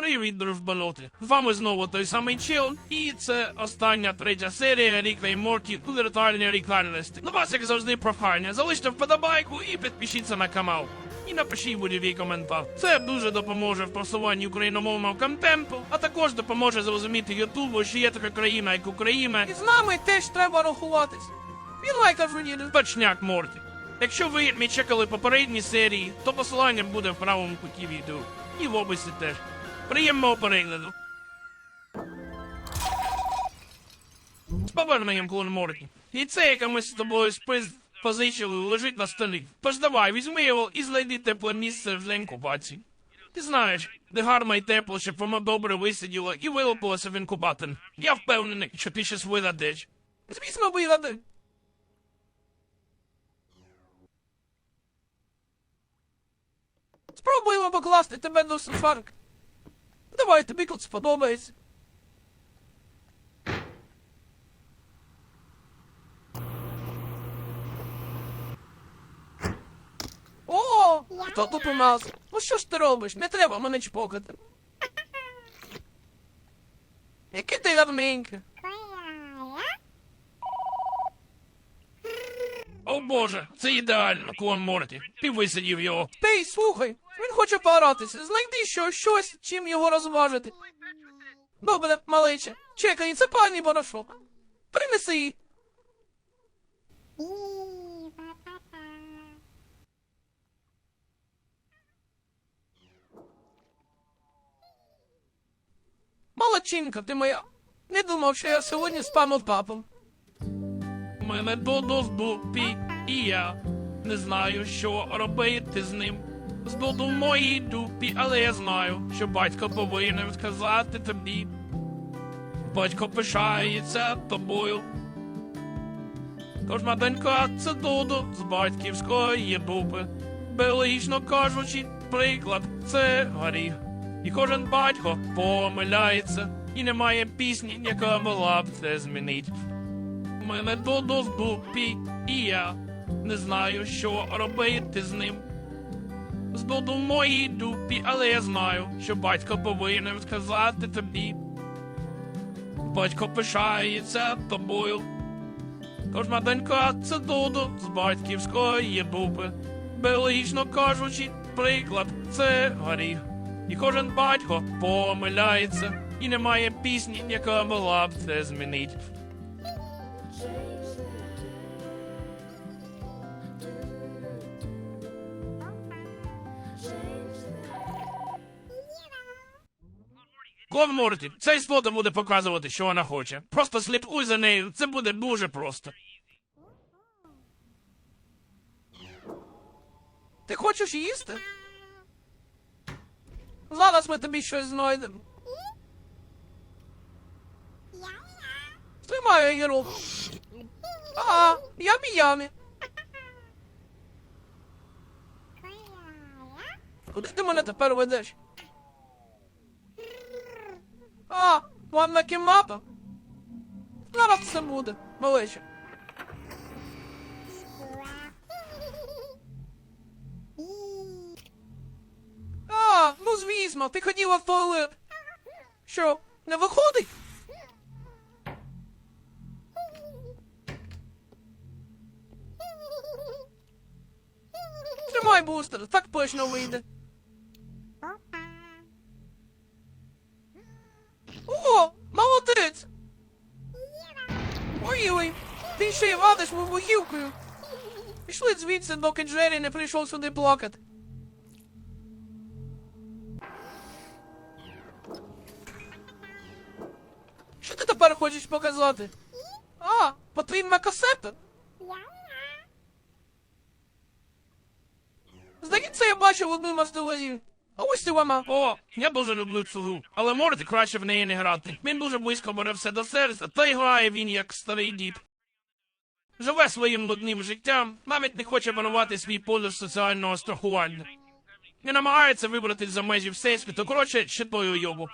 Привіт, дружбаноти! З вами знову той самий чел, і це остання третя серія Ріка і Морті у віртуальній реальності. На вас, як завжди, прохання. Залиште вподобайку і підпишіться на канал. І напишіть будь-який коментар. Це дуже допоможе в просуванні україномовного контенту, а також допоможе зрозуміти Ютубу, що є така країна, як Україна, І з нами теж треба рахуватись. Він лайка жуніли. Бачняк Морті. Якщо ви не чекали попередні серії, то посилання буде в правому куті відео. І в описі теж. Приємного перегляду. З поверненням клон Морті. І це, яке ми з тобою спис позичили, лежить на столі. Тож давай, візьми його і знайди тепле місце в день купації. Ти знаєш, де гарно і тепло, щоб воно добре висиділо і вилупилося в інкубатор. Я впевнений, що ти щось видадеш. Звісно, вигади. Спробуємо покласти тебе до сушарки. Давай, тобі тут сподобається. О, хто тут у нас? Ну що ж ти робиш? Не треба мене чпокати. Яке ти гарненьке. Боже, це ідеально, клон Морті. Ти висидів його. Ей, слухай, він хоче погратися. Знайди що, щось, чим його розважити. Добре, малече. Чекай, це пані Борошок. Принеси її. Молодчинка, ти моя. Не думав, що я сьогодні спану папом. Мене Додо з дупі, і я не знаю, що робити з ним. З Додо в моїй дупі, але я знаю, що батько повинен сказати тобі. Батько пишається тобою. Тож маленька це Додо з батьківської дупи. Біологічно кажучи, приклад це горіх. І кожен батько помиляється, і немає пісні, яка могла б це змінити. Мене Додо з дупі, і я не знаю, що робити з ним. З Додо в моїй дупі, але я знаю, що батько повинен сказати тобі. Батько пишається тобою. Тож маленька це Додо з батьківської дупи. Біологічно кажучи, приклад це горіх. І кожен батько помиляється, і немає пісні, яка могла б це змінити. Клон Морті, цей фото буде показувати, що вона хоче. Просто слідкуй за нею, це буде дуже просто. Ти хочеш їсти? Зараз ми тобі щось знайдемо. Тримаю її руку. А, ямі ямі. Куди ти мене тепер ведеш? А, ванна кімната. Зараз це буде, малече. А, ну звісно, ти хотіла в туалет. Що, не виходить? Тримай бустер, так точно вийде. Вибухівкою. Пішли звідси, доки Джері не прийшов сюди плакати. Що ти тепер хочеш показати? А, потрібна касета? Здається, я бачив одну мастелазі. А ось і вона. О, я дуже люблю цю гру, але Морті краще в неї не грати. Він дуже близько бере все до серця, та й грає він як старий дід. Живе своїм нудним життям, навіть не хоче панувати свій полюс соціального страхування. Не намагається вибратись за межі всесвіту, коротше, ще тою йобу.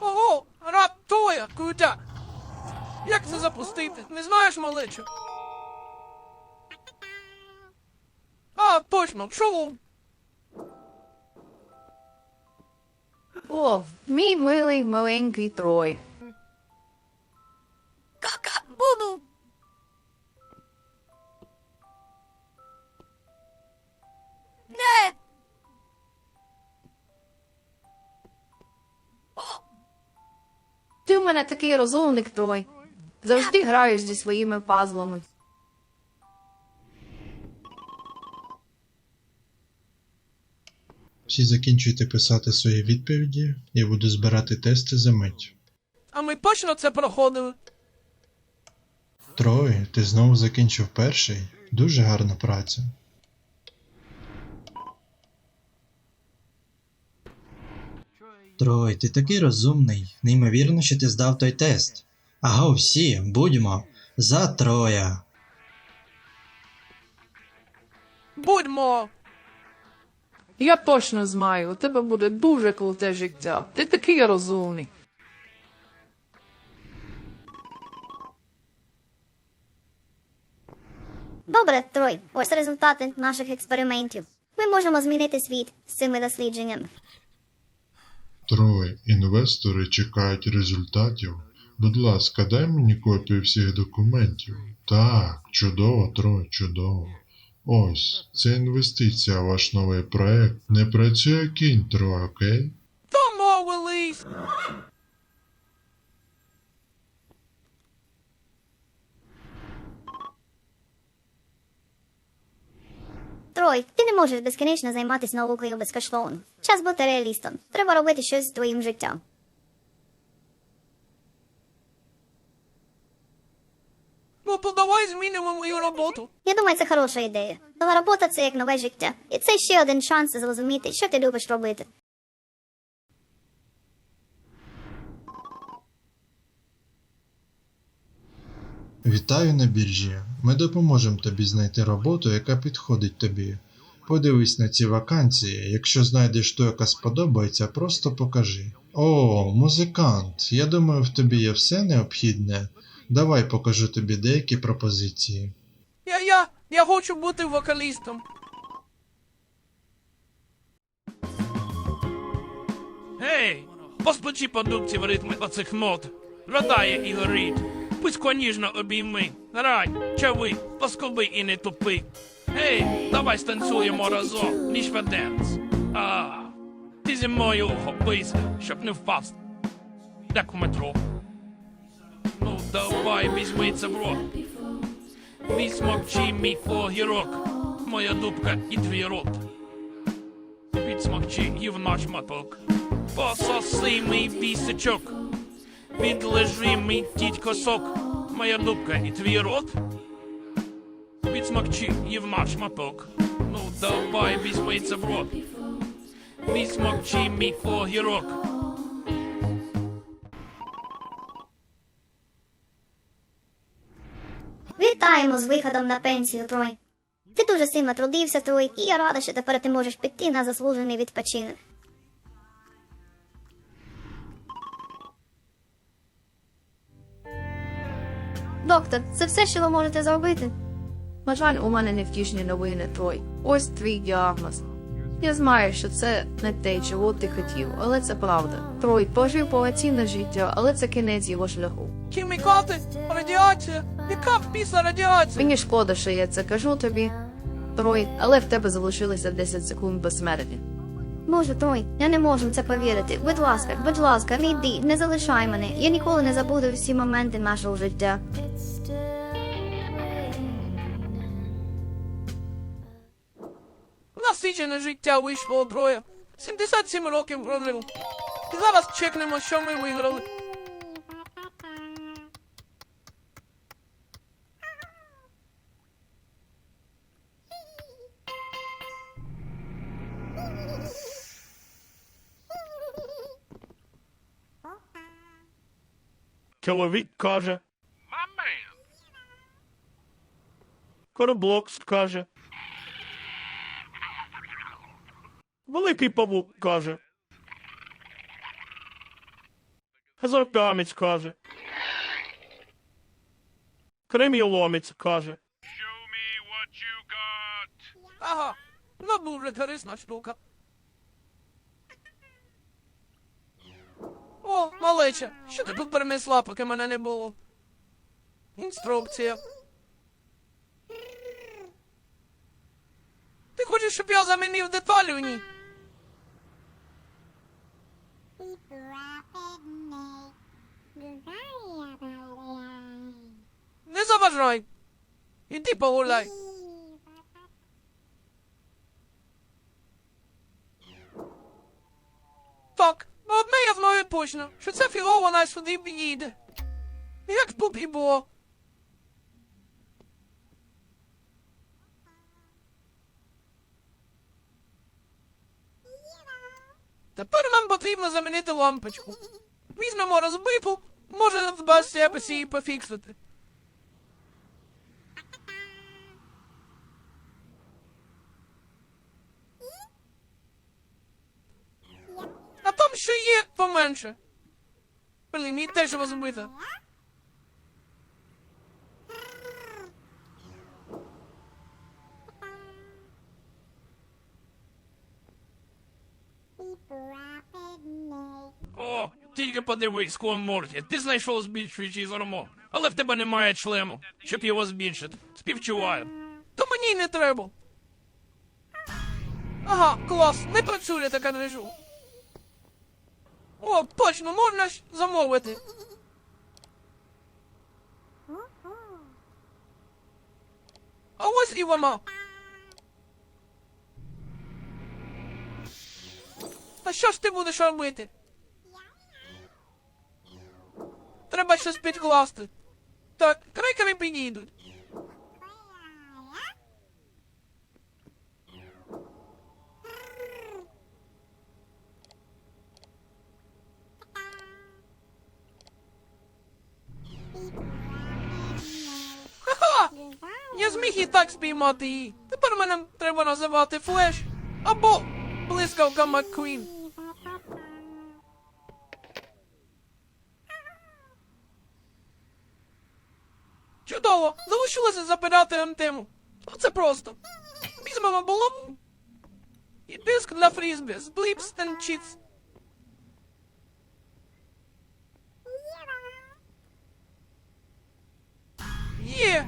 Ого, раптує, крута. Як це запустити? Не знаєш, малечу? А, точно, шолом. О, мій милий маленький Трой. Кака, буду. Не. Ти в мене такий розумник, Трой. Завжди граєш зі своїми пазлами. Всі закінчуйте писати свої відповіді, я буду збирати тести за мить. А ми точно це проходили. Трой, ти знову закінчив перший. Дуже гарна праця. Трой, ти такий розумний. Неймовірно, що ти здав той тест. Аго, всі, будьмо за Троя. Будьмо. Я точно знаю, у тебе буде дуже круте життя. Ти такий розумний. Добре, Трой, ось результати наших експериментів. Ми можемо змінити світ з цими дослідженнями. Трой, інвестори чекають результатів. Будь ласка, дай мені копію всіх документів. Так, чудово, Трой, чудово. Ось, це інвестиція в ваш новий проект. Не працює кінь, Трой, окей? Домовились. Трой, ти не можеш безкінечно займатися наукою безкоштовно. Час бути реалістом. Треба робити щось з твоїм життям. Ну то давай змінимо мою роботу. Я думаю, це хороша ідея. Нова робота це як нове життя. І це ще один шанс зрозуміти, що ти любиш робити. Вітаю на біржі. Ми допоможемо тобі знайти роботу, яка підходить тобі. Подивись на ці вакансії. Якщо знайдеш ту, яка сподобається, просто покажи. О, музикант. Я думаю, в тобі є все необхідне. Давай покажу тобі деякі пропозиції. Я, я, я хочу бути вокалістом. Гей, поспочи продукції в ритмі оцих нот. Радає і горить. Пусько ніжно обійми. Грай, чави, поскоби і не тупи. Гей, давай станцюємо разом, ніж веденц. А, ти зі мною охопися, щоб не впасти. Як у метро. Ну, давай, візьми це в рот. Відсмокчи мій огірок, моя дубка і твій рот. Відсмокчи гівна шматок. Пососи мій пісячок. Відлежи мій тітько сок. Моя дубка і твій рот. Відсмокчи гівна шматок. Ну давай візьми це в рот. Відсмокчи мій огірок. Вітаємо з виходом на пенсію, Трой. Ти дуже сильно трудився, Трой, і я рада, що тепер ти можеш піти на заслужений відпочинок. Доктор, це все, що ви можете зробити? На жаль, у мене невтішні новини, Трой. Ось твій діагноз. Я знаю, що це не те, чого ти хотів, але це правда. Трой пожив повноцінне життя, але це кінець його шляху. Хімікати, радіація. Яка після радіація? Мені шкода, що я це кажу тобі, Трой, але в тебе залишилося 10 секунд безсмерті. Боже, Трой, я не можу в це повірити. Будь ласка, будь ласка, не йди, не залишай мене. Я ніколи не забуду всі моменти нашого життя. Насичене життя вийшло троє. 77 років прожив. І зараз чекнемо, що ми виграли. calorite de coja. My blocos Korenblocks de coja. vou Pablo o coja. Razorpiamento de coja. Cremiolomito de coja. Show me what you got. Aha, na mura não Luca. О, малеча, що ти тут перенесла, поки мене не було? Інструкція. Ти хочеш, щоб я замінив деталі в ній? Не заважай. Іди погуляй. Так, одне я знаю точно, що це фігово вона сюди їде. Як тут і було. Тепер нам потрібно замінити лампочку. Візьмемо розбипу, може вдасться якось її пофіксити. А там ще є поменше. Блін, мені теж розбито. О, тільки подивись, клон Морті, ти знайшов збільшуючий гормон. Але в тебе немає члему, щоб його збільшити. Співчуваю. То мені й не треба. Ага, клас, не працює така режу. О, точно, можна ж замовити. А ось і вона. Та що ж ти будеш робити? Треба щось підкласти. Так, крекери підійдуть. Зміг і так спіймати її. Тепер мене треба називати Флеш або блискавка Макквін. Чудово! Залишилося запитати антему. Це просто. Візьмемо балон і диск для фрізбі з бліпс and cheats. Є!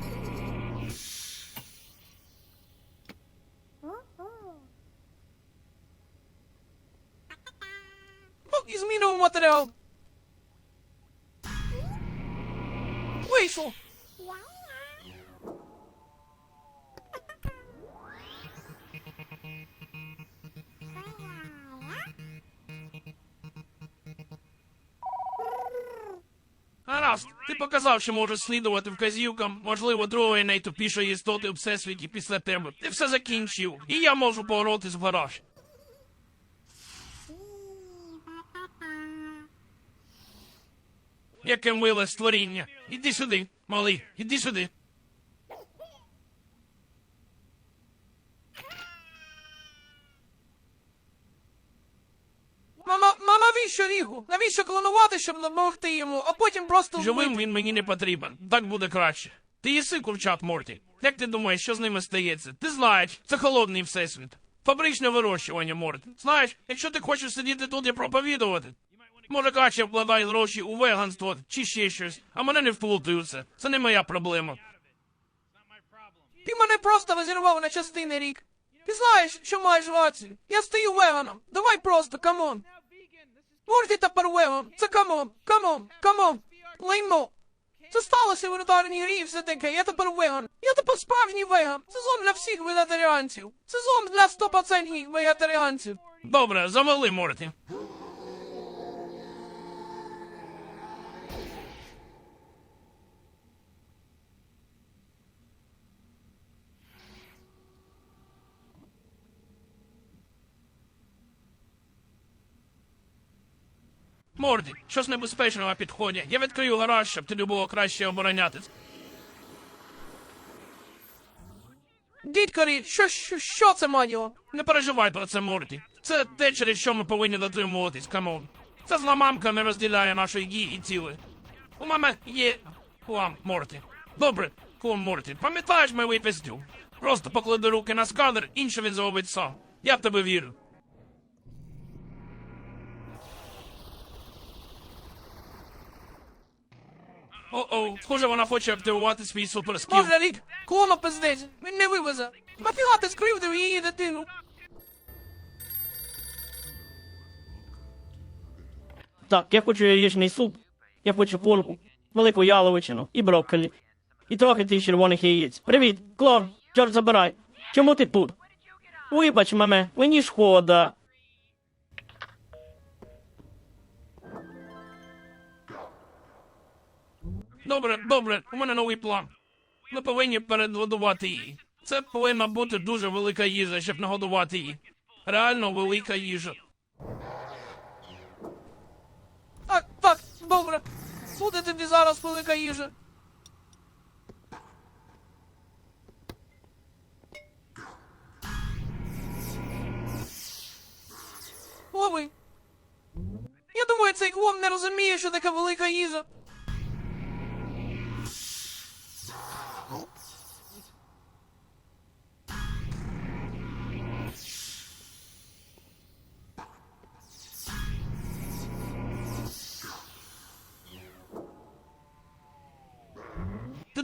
Ну, і змінив матеріал. Вийшло. Гаразд, ти показав, що можеш слідувати вказівкам, можливо, другої найтупішої істоти у всесвіті після тебе. Ти все закінчив, і я можу повернутись в гараж. Яке миле створіння. Іди сюди, малий, іди сюди. Мама, мама, навіщо Рігу? Навіщо клонувати, щоб допомогти йому, а потім просто Живим вбити? він мені не потрібен. Так буде краще. Ти їси курчат, Морті. Як ти думаєш, що з ними стається? Ти знаєш, це холодний всесвіт. Фабричне вирощування, Морті. Знаєш, якщо ти хочеш сидіти тут і проповідувати, може краще вкладай гроші у веганство чи ще щось, а мене не вплутуй у це. Не моя проблема. Ти мене просто розірвав на частини рік. Ти знаєш, що маєш рацію. Я стою веганом. Давай просто, камон. Морті тепер веган. Це камон, камон, камон. Лайно. Це сталося в ротарній грі і все таке. Я тепер веган. Я тепер справжній веган. Це зон для всіх вегетаріанців. Це зон для 100% вегетаріанців. Добре, завали, Морті. Морді, щось небезпечного на підході. Я відкрию гараж, щоб тобі було краще оборонятись. Дідькарі, що, що, що це маніло? Не переживай про це, Морті. Це те, через що ми повинні дотримуватись, камон. Це зла мамка не розділяє нашої гі і ціли. У мами є план, Морті. Добре, клон Морті, пам'ятаєш мій випустю? Просто поклади руки на сканер, інше він зробить сам. Я в тебе вірю. О-о, схоже, вона хоче активувати свій суперскіл. Може, рік, клону пиздець, він не вивезе. Нафіга ти скривдив її дитину? Так, я хочу яєчний суп, я хочу курку, велику яловичину і брокколі. І трохи тих червоних яєць. Привіт, клон, чорт забирай. Чому ти тут? Вибач мене, мені шкода. Добре, добре, у мене новий план. Ми повинні передгодувати її. Це повинна бути дуже велика їжа, щоб нагодувати її. Реально велика їжа. Так, так, добре. Буде тобі зараз велика їжа. Лови. Я думаю, цей клон не розуміє, що така велика їжа.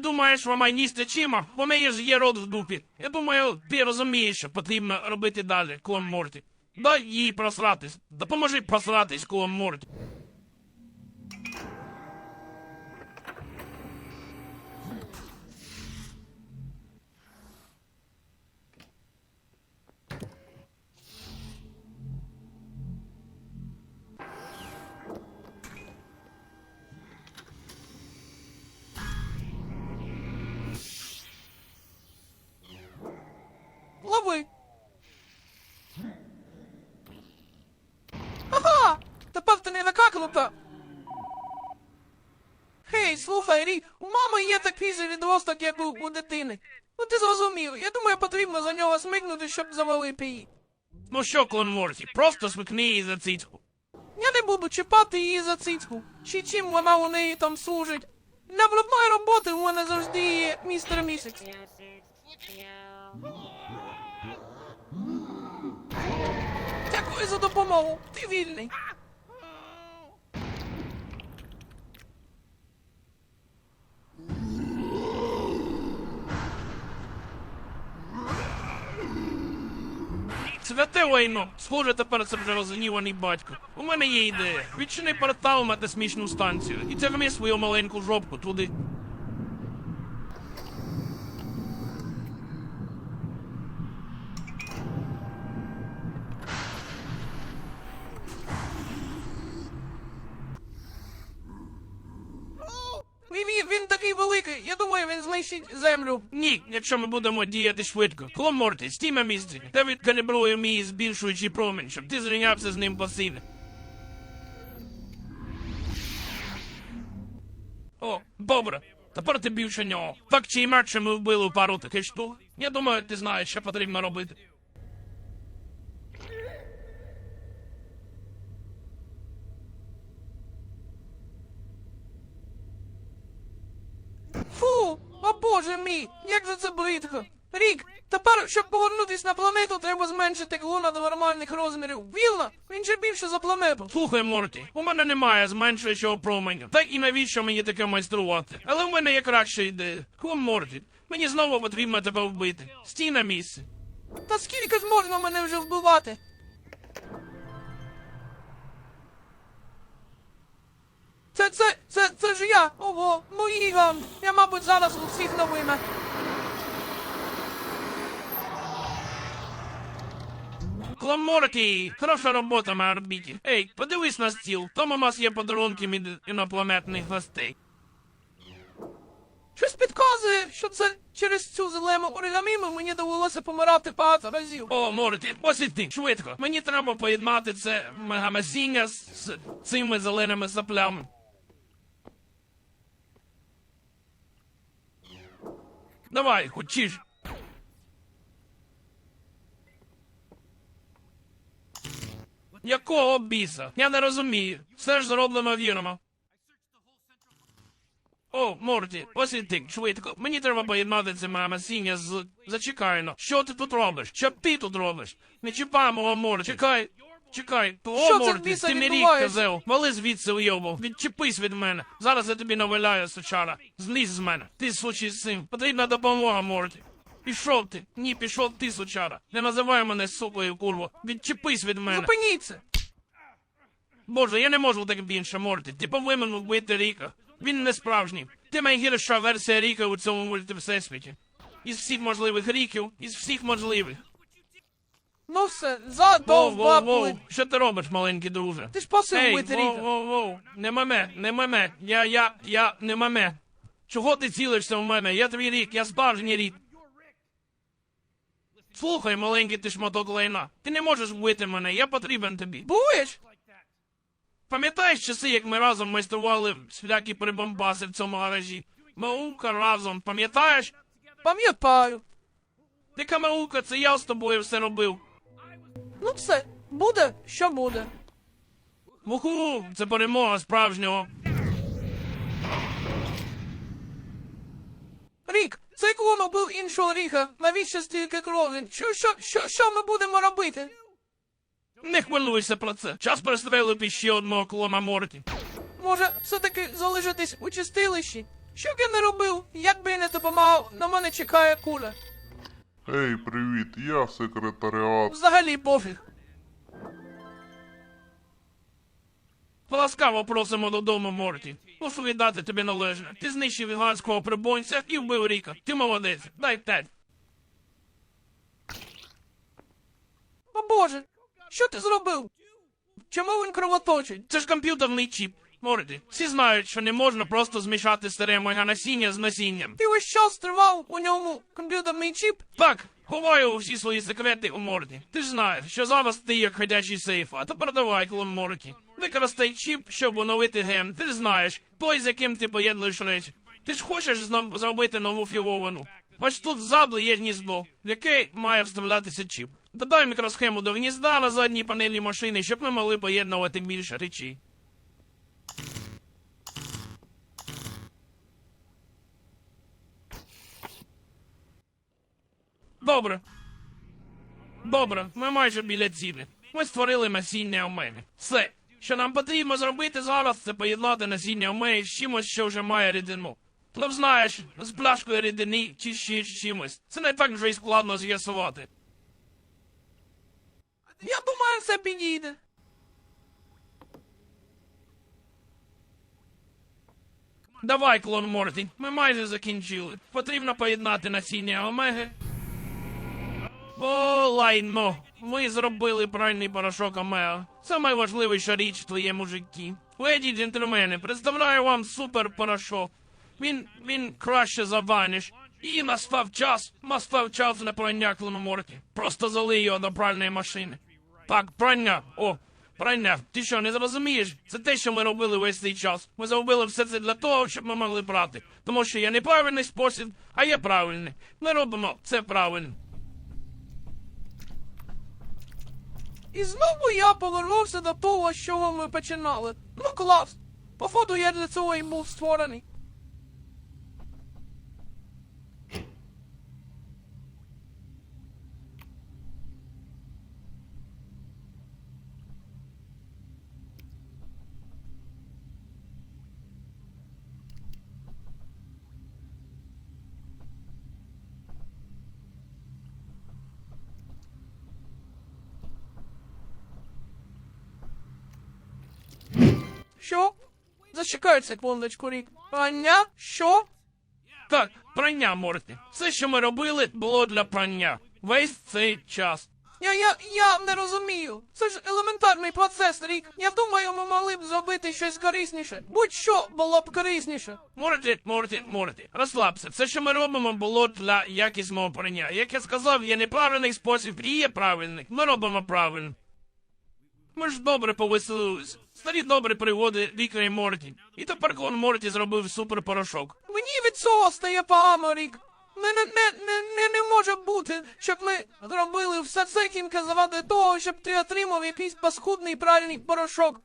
Думаєш, вона їсти чима? У мене ж є рот в дупі. Я думаю, ти розумієш, що потрібно робити далі, клон Морті. Дай їй просратись. Допоможи просратись, клон Морті. Же відросток, як у, у дитини. Ну ти зрозумів, я думаю, потрібно за нього смикнути, щоб завалити її. Ну що, клон Морті, просто смикни її за цицьку. Я не буду чіпати її за цицьку, чи чим вона у неї там служить. Для виробної роботи у мене завжди є містер місяць. Дякую за допомогу. Ти вільний. Святе лайно, схоже, тепер це вже розгніваний батько. У мене є ідея. Відчини портал на смішну станцію і тягни свою маленьку жопку туди. Він, такий великий, я думаю, він знищить землю. Ні, якщо ми будемо діяти швидко. Клон Морті, стій на місці. Та відкалібрую мій збільшуючий промінь, щоб ти зрівнявся з ним постійно. О, добре. Тепер ти більше нього. Так чи інакше ми вбили пару таких штук. Я думаю, ти знаєш, що потрібно робити. Фу, о боже мій, як же це бридко. Рік, тепер, щоб повернутись на планету, треба зменшити клона до нормальних розмірів. Вільно? Він же більше за планету. Слухай, Морті, у мене немає зменшуючого променю. Так і навіщо мені таке майструвати? Але в мене є краща ідея. Клон Морті, мені знову потрібно тебе вбити. Стій на місці. Та скільки ж можна мене вже вбивати? Це, це, це, це ж я. Ого, мої ган. Я, мабуть, зараз у всіх новинах. Клон хороша робота на орбіті. Ей, подивись на стіл, там у нас є подарунки від інопланетних гостей. Щось підказує, що це через цю зелену оригаміму мені довелося помирати багато разів. О, Морті, ось і швидко. Мені треба поєднати це мегамазіння з, з цими зеленими саплями. Давай, хочеш. Якого біса? Я не розумію. Все ж зроблено вірно. О, Морті, ось ти, швидко. Мені треба поєднати це моє насіння з... Зачекай, ну. Що ти тут робиш? Що ти тут робиш? Не чіпай мого Морті. Чекай. Чекай, то Що о, це Морті, біса ти мій рік відбувається? казав. Вали звідси уйобу. Відчепись від мене. Зараз я тобі наваляю, сучара. Злізь з мене. Ти сучий син. Потрібна допомога, Морті. Пішов ти. Ні, пішов ти, сучара. Не називай мене сукою, курво. Відчепись від мене. Зупиніться! Боже, я не можу так більше, Морті. Ти повинен вбити Ріка. Він не справжній. Ти найгірша версія Ріка у цьому мульти всесвіті. Із всіх можливих ріків, із всіх можливих. Ну все, воу, задовбав. Що ти робиш, маленький друже? Ти ж просив Ей, воу, воу, воу. Не маме, не маме. Я, я, я, не маме. Чого ти цілишся в мене? Я твій рік, я справжній рік. Слухай, маленький ти шматок лайна. Ти не можеш вбити мене, я потрібен тобі. Будеш? Пам'ятаєш часи, як ми разом майстрували всілякі прибамбаси в цьому гаражі? Маука разом, пам'ятаєш? Пам'ятаю. Ти Камаука, це я з тобою все робив. Ну все, буде, що буде. Вуху, це перемога справжнього. Рік, цей клон убив іншого ріка. Навіщо стільки крові? Що, що, що, що ми будемо робити? Не хвилюйся про це. Час перестрелити ще одного клона Морті. Може, все-таки залишитись у чистилищі? Що б я не робив, як би я не допомагав, на мене чекає куля. Ей, привіт, я секретаріат. Взагалі пофіг. Ласкаво просимо додому, Морті. Мушу віддати тобі належне. Ти знищив іганського прибонця і вбив Ріка. Ти молодець. Дай п'ять. Боже, що ти зробив? Чому він кровоточить? Це ж комп'ютерний чіп. Морті, всі знають, що не можна просто змішати старе моє насіння з насінням. Ти весь час тривав у ньому комп'ютерний чіп? Так, ховаю всі свої секрети у Морті. Ти ж знаєш, що зараз ти як ходячий сейф, а тепер давай, клон Морті. Використай чіп, щоб оновити ген. Ти ж знаєш, той, з яким ти поєднуєш речі. Ти ж хочеш знов зробити нову фіговану. Ось тут ззаду є гніздо, в яке має вставлятися чіп. Додай мікросхему до гнізда на задній панелі машини, щоб ми могли поєднувати більше речей. Добре. Добре, ми майже біля цілі. Ми створили насіння омеги. Все, що нам потрібно зробити зараз, це поєднати насіння омеги з чимось, що вже має рідину. Ну, знаєш, з пляшкою рідини чи ще з чимось. Це не так вже й складно з'ясувати. Я думаю, це підійде. Давай, клон Морті, ми майже закінчили. Потрібно поєднати насіння омеги. О, лайно. Ми зробили правильний порошок омега. Це найважливіша річ в твоєму житті. Леді джентльмени, представляю вам супер порошок. Він, він краще за ваніш. І настав час, настав час на прання клону Морті. Просто залий його до пральної машини. Так, прання. О, прання. Ти що, не зрозумієш? Це те, що ми робили весь цей час. Ми зробили все це для того, щоб ми могли брати. Тому що є неправильний спосіб, а є правильний. Ми робимо це правильно. І знову я повернувся до того, з чого ми починали. Ну клас. Походу я для цього і був створений. Що? Зачекай секундочку, Рік. Ання? Що? Так, прання, Морті. Все, що ми робили, було для прання. Весь цей час. Я, я, я не розумію. Це ж елементарний процес, Рік. Я думаю, ми могли б зробити щось корисніше. Будь-що було б корисніше. Морті, Морті, Морті, розслабся. Все, що ми робимо, було для якісного прання. Як я сказав, є неправильний спосіб і є правильний. Ми робимо правильно. Ми ж добре повеселились. Старі добрі пригоди Ріка і Морті. І тепер клон Морті зробив супер порошок. Мені від цього стає погано, Рік. Не, не, не, не, не, може бути, щоб ми зробили все це тільки заради того, щоб ти отримав якийсь паскудний правильний порошок.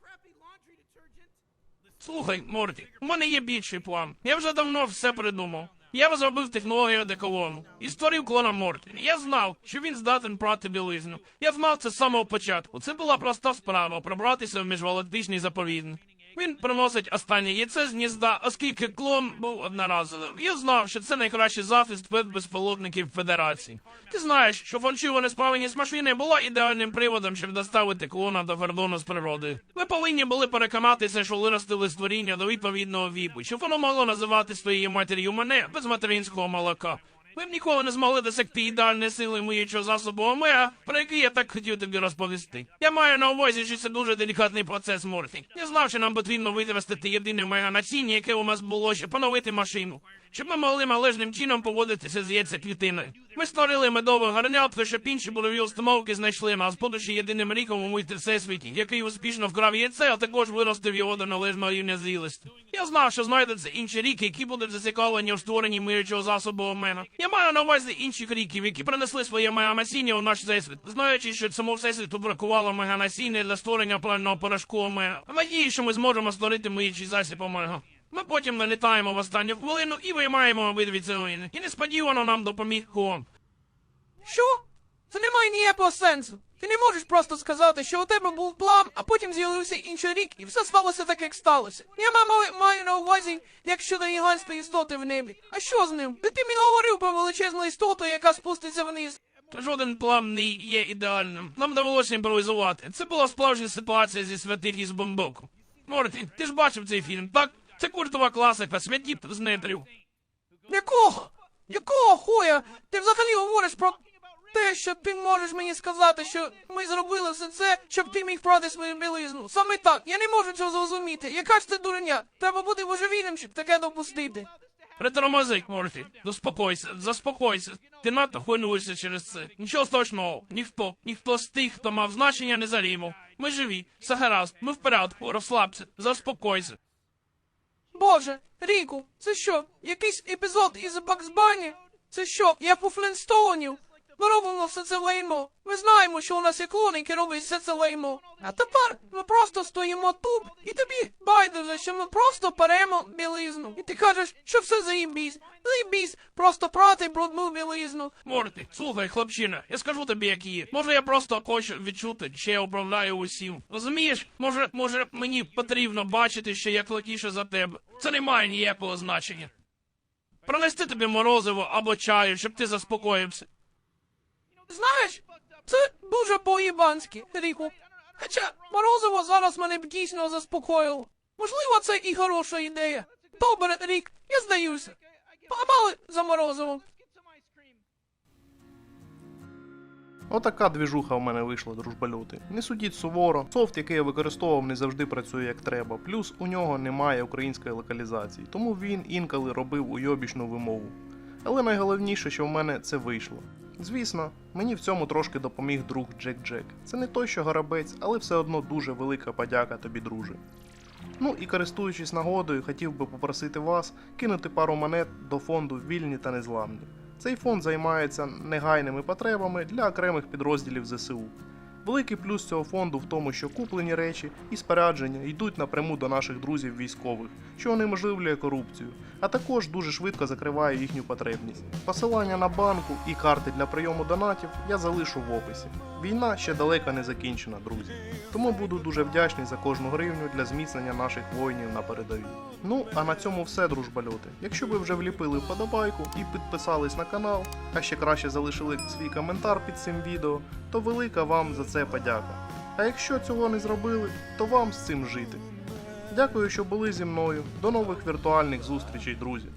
Слухай, Морті, у мене є більший план. Я вже давно все придумав. Я розробив технологію одеколону і створив клона Морті. Я знав, що він здатен прати білизну. Я знав це з самого початку. Це була проста справа пробратися в міжгалактичний заповідник. Він приносить останнє яйце з гнізда, оскільки клон був одноразовим. Я знав, що це найкращий захист від безполотників Федерації. Ти знаєш, що фальшива несправленість машини була ідеальним приводом, щоб доставити клона до кордону з природою. Ви повинні були переконатися, що виростили створіння до відповідного віку, щоб воно могло називати своєю матір'ю мене без материнського молока. Ви б ніколи не змогли досягти ідеальної сили миючого засобу омега, про який я так хотів тобі розповісти. Я маю на увазі, що це дуже делікатний процес Морфі. Я знав, що нам потрібно виростити єдине мега насіння, яке у нас було, щоб поновити машину. Щоб ми могли належним чином поводитися з яйцеклітиною. Ми створили медове гарнятко, щоб інші були установки знайшли нас, будучи єдиним ріком у мультивсесвіті, який успішно вкрав яйце, а також виростив його до належного рівня зрілості. Я знав, що знайдуться інші ріки, які будуть зацікавлені у створенні миючого засобу омена. Я маю на увазі інших ріків, які принесли своє меганасіння у наш всесвіт, знаючи, що цьому всесвіту бракувало меганасіння для створення планного порошку омега. Надію, що ми зможемо створити миючий засіб омега. Ми потім налітаємо в останню хвилину і виймаємо обидві цілини. І несподівано нам допоміг Хуан. Що? Це не має ніякого сенсу. Ти не можеш просто сказати, що у тебе був план, а потім з'явився інший рік, і все сталося так, як сталося. Я маю, маю на увазі, як щодо гігантської істоти в небі. А що з ним? Ти мені говорив про величезну істоту, яка спуститься вниз. Та жоден план не є ідеальним. Нам довелося імпровізувати. Це була справжня ситуація зі святих з бомбоку. Морті, ти ж бачив цей фільм, так? Це культова класика, святі з нетрів. Якого? Якого хуя? Ти взагалі говориш про те, що ти можеш мені сказати, що ми зробили все це, щоб ти міг прати свою білизну. Саме так, я не можу цього зрозуміти. Яка ж це дурня? Треба бути божевільним, щоб таке допустити. Притормози, Морті, заспокойся, заспокойся. Ти надто хвилюєшся через це. Нічого страшного, ніхто, ніхто з тих, хто мав значення, не загинув. Ми живі, все гаразд, ми в порядку, розслабся, заспокойся. Боже, Ріку, це що, якийсь епізод із Баксбані? Це що, Я по Флінстоунів? Ми робимо все це лайно. Ми знаємо, що у нас є клон, робить все це лайно. А тепер ми просто стоїмо тут, і тобі байдуже, що ми просто перемо білизну. І ти кажеш, що все заїбісь. Заїбісь, просто прати брудну білизну. Морті, слухай, хлопчина, я скажу тобі, як є. Може, я просто хочу відчути, що я управляю усім. Розумієш, може, може, мені потрібно бачити, що я клакіше за тебе. Це не має ніякого значення. Пронести тобі морозиво або чаю, щоб ти заспокоївся. Знаєш, це дуже по-їбанськи, Ріку. Хоча морозиво зараз мене б дійсно заспокоїло. Можливо, це і хороша ідея. Добре, Рік, я здаюся. Погнали за морозивом. Отака двіжуха в мене вийшла, дружбальоти. Не судіть суворо. Софт, який я використовував, не завжди працює як треба. Плюс у нього немає української локалізації, тому він інколи робив уйобічну вимову. Але найголовніше, що в мене це вийшло. Звісно, мені в цьому трошки допоміг друг Джек Джек. Це не той, що горобець, але все одно дуже велика подяка тобі, друже. Ну і користуючись нагодою, хотів би попросити вас кинути пару монет до фонду Вільні та Незламні. Цей фонд займається негайними потребами для окремих підрозділів ЗСУ. Великий плюс цього фонду в тому, що куплені речі і спорядження йдуть напряму до наших друзів військових, що унеможливлює корупцію, а також дуже швидко закриває їхню потребність. Посилання на банку і карти для прийому донатів я залишу в описі. Війна ще далеко не закінчена, друзі. Тому буду дуже вдячний за кожну гривню для зміцнення наших воїнів на передовій. Ну а на цьому все, дружбальоти. Якщо ви вже вліпили вподобайку і підписались на канал, а ще краще залишили свій коментар під цим відео, то велика вам за це подяка. А якщо цього не зробили, то вам з цим жити. Дякую, що були зі мною. До нових віртуальних зустрічей, друзі.